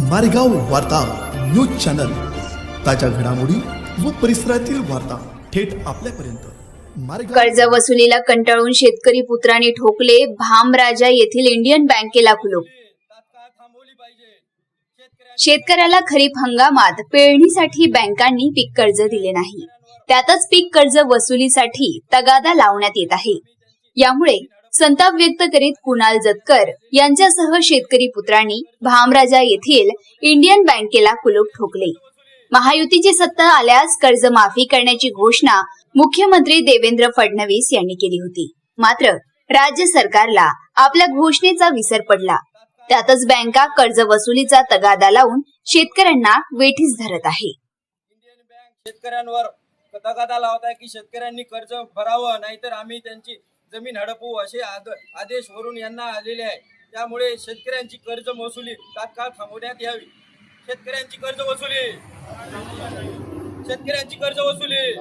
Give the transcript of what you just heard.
मारेगाव वार्ता news channel. ताज्या घडामोडी व परिसरातील वार्ता थेट आपल्यापर्यंत. कर्ज वसुलीला कंटाळून शेतकरी पुत्राने ठोकले भामराजा येथील इंडियन बँकेला कुलूप शेतकऱ्याला खरीप हंगामात पेरणीसाठी बँकांनी पीक कर्ज दिले नाही. त्यातच पीक कर्ज वसुलीसाठी तगादा लावण्यात येत आहे. यामुळे संताप व्यक्त करीत कुणाल जतकर यांच्यासह शेतकरी पुत्रांनी भामराजा येथील इंडियन बँकेला कुलूप ठोकले. महायुतीची सत्ता आल्यास कर्ज माफी करण्याची घोषणा मुख्यमंत्री देवेंद्र फडणवीस यांनी केली होती. मात्र राज्य सरकारला आपल्या घोषणेचा विसर पडला. त्यातच बँका कर्ज वसुलीचा तगादा लावून शेतकऱ्यांना वेठीस धरत आहे. शेतकऱ्यांवर तगादा लावत आहे की शेतकऱ्यांनी कर्ज भरावं नाहीतर आम्ही त्यांची जमीन हडपू असे आद- आदेश वरून यांना आलेले आहे. त्यामुळे शेतकऱ्यांची कर्ज वसुली तात्काळ थांबवण्यात यावी. शेतकऱ्यांची कर्ज वसुली. शेतकऱ्यांची कर्ज वसुली.